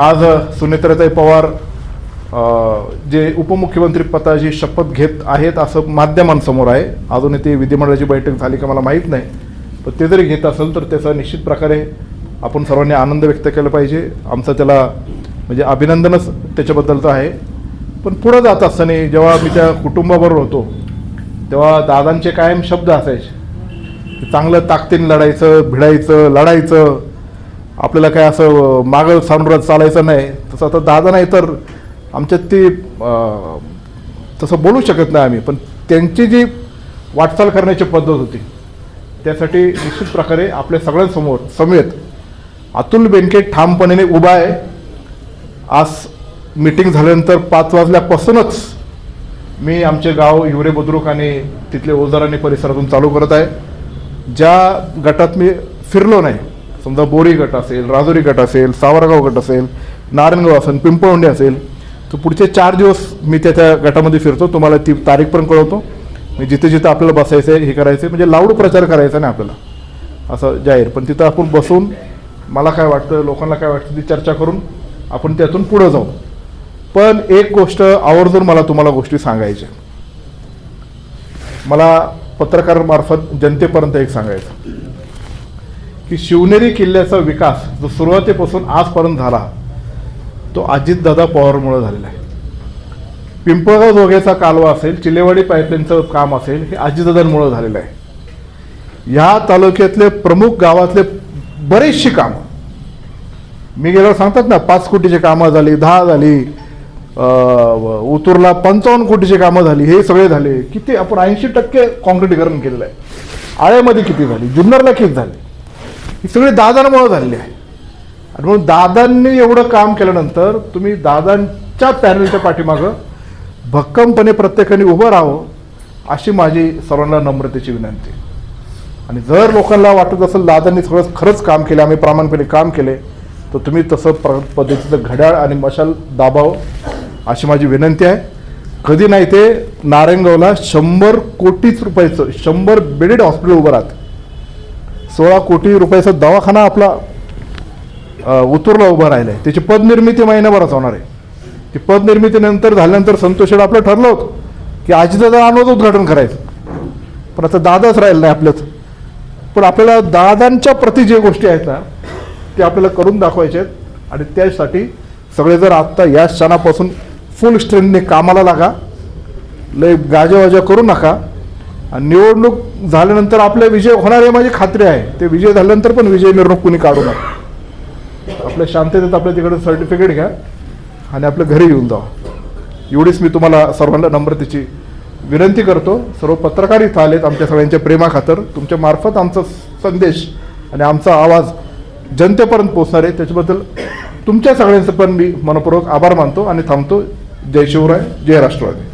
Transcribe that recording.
आज सुनेत्राताई पवार जे उपमुख्यमंत्री पदाची शपथ घेत आहेत असं माध्यमांसमोर आहे. अजूनही ते विधिमंडळाची बैठक झाली का मला माहीत नाही. पण ते जरी घेत असेल तर त्याचा निश्चित प्रकारे आपण सर्वांनी आनंद व्यक्त केला पाहिजे. आमचं त्याला म्हणजे अभिनंदनच त्याच्याबद्दलचं आहे. पण पुढं जात असताना जेव्हा मी त्या कुटुंबाबरोबर होतो तेव्हा दादांचे कायम शब्द असायचे. चांगलं ताकदीने लढायचं भिडायचं लढायचं. आपल्याला काय असं मागं सावरत चालायचं नाही. तसं आता दादा नाही तर आमच्यात ती तसं बोलू शकत नाही आम्ही. पण त्यांची जी वाटचाल करण्याची पद्धत होती त्यासाठी निश्चित प्रकारे आपल्या सगळ्यांसमोर समेत अतुल बेनके ठामपणे उभा आहे. आज मीटिंग झाल्यानंतर पाच वाजल्यापासूनच मी आमचे गाव हिवरे बुद्रुक आणि तिथले ओझर आणि परिसरातून चालू करत आहे. ज्या गटात मी फिरलो नाही समजा बोरी गट असेल राजुरी गट असेल सावरगाव गट असेल नारायणगाव असेल पिंपळोंडे असेल तर पुढचे चार दिवस मी त्या त्या गटामध्ये फिरतो. तुम्हाला ती तारीख पण कळवतो. मी जिथे जिथे आपल्याला बसायचं आहे हे करायचं आहे म्हणजे लाऊड प्रचार करायचा नाही आपल्याला. असं जाहीर. पण तिथं आपण बसून मला काय वाटतं लोकांना काय वाटतं ती चर्चा करून आपण त्यातून पुढं जाऊ. पण एक गोष्ट आवर्जून मला तुम्हाला गोष्टी सांगायच्या. मला पत्रकारामार्फत जनतेपर्यंत एक सांगायचं. की शिवनेरी किल्ल्याचा विकास जो सुरुवातीपासून आजपर्यंत झाला तो अजितदादा पवारमुळे झालेला आहे. पिंपळगाव जोग्याचा कालवा असेल चिलेवाडी पाईपलाईनचं काम असेल हे अजितदादांमुळे झालेलं आहे. ह्या तालुक्यातले प्रमुख गावातले बरेचशी कामं. मी गेल्यावर सांगतात ना पाच कोटीची कामं झाली दहा झाली अं, उतूरला पंचावन्न कोटीची कामं झाली हे सगळे झाले. किती आपण ऐंशी टक्के कॉन्क्रिटीकरण केलेलं आहे. आळ्यामध्ये किती झाली? जुन्नरला किती झाली? ही सगळी दादांमुळे झालेली आहे. आणि म्हणून दादांनी एवढं काम केल्यानंतर तुम्ही दादांच्या पॅनलच्या पाठीमागं भक्कमपणे प्रत्येकाने उभं राहावं अशी माझी सर्वांना नम्रतेची विनंती आहे. आणि जर लोकांना वाटत असेल दादांनी सगळं खरंच काम केलं आम्ही प्रामाणिकपणे काम केले तर तुम्ही तसं प्र पद्धतीचं घड्याळ आणि मशाल दाबावं अशी माझी विनंती आहे. कधी नाही ते नारायणगावला शंभर कोटीच रुपयाचं शंभर बेडेड हॉस्पिटल उभं राहतं. सोळा कोटी रुपयाचा दवाखाना आपला अ, उतूरला उभं राहिलं आहे त्याची पदनिर्मिती महिन्याभरात होणार आहे. ती पदनिर्मितीनंतर झाल्यानंतर संतोष आपलं ठरलं होतं की आजीदादा आणूच उद्घाटन करायचं. पण आता दादाच राहिलं नाही आपल्याच पण आपल्याला दादांच्या प्रती जे गोष्टी आहेत ना ते आपल्याला करून दाखवायचे आहेत. आणि त्यासाठी सगळे जर आत्ता या क्षणापासून फुल स्ट्रेंथने कामाला लागा लय गाजावाजा करू नका. आणि निवडणूक झाल्यानंतर आपले विजय होणार आहे माझी खात्री आहे. ते विजय झाल्यानंतर पण विजय मिरवणूक कुणी काढू नका. आपल्या शांततेत आपल्या तिकडे सर्टिफिकेट घ्या आणि आपल्या घरी येऊन जावा. एवढीच मी तुम्हाला सर्वांना नम्रतेची विनंती करतो. सर्व पत्रकार इथं आलेत आमच्या सगळ्यांच्या प्रेमाखातर. तुमच्या मार्फत आमचा संदेश आणि आमचा आवाज जनतेपर्यंत पोहोचणार आहे. त्याच्याबद्दल तुमच्या सगळ्यांचं पण मी मनपूर्वक आभार मानतो आणि थांबतो. जय शिवराय जय राष्ट्रवादी.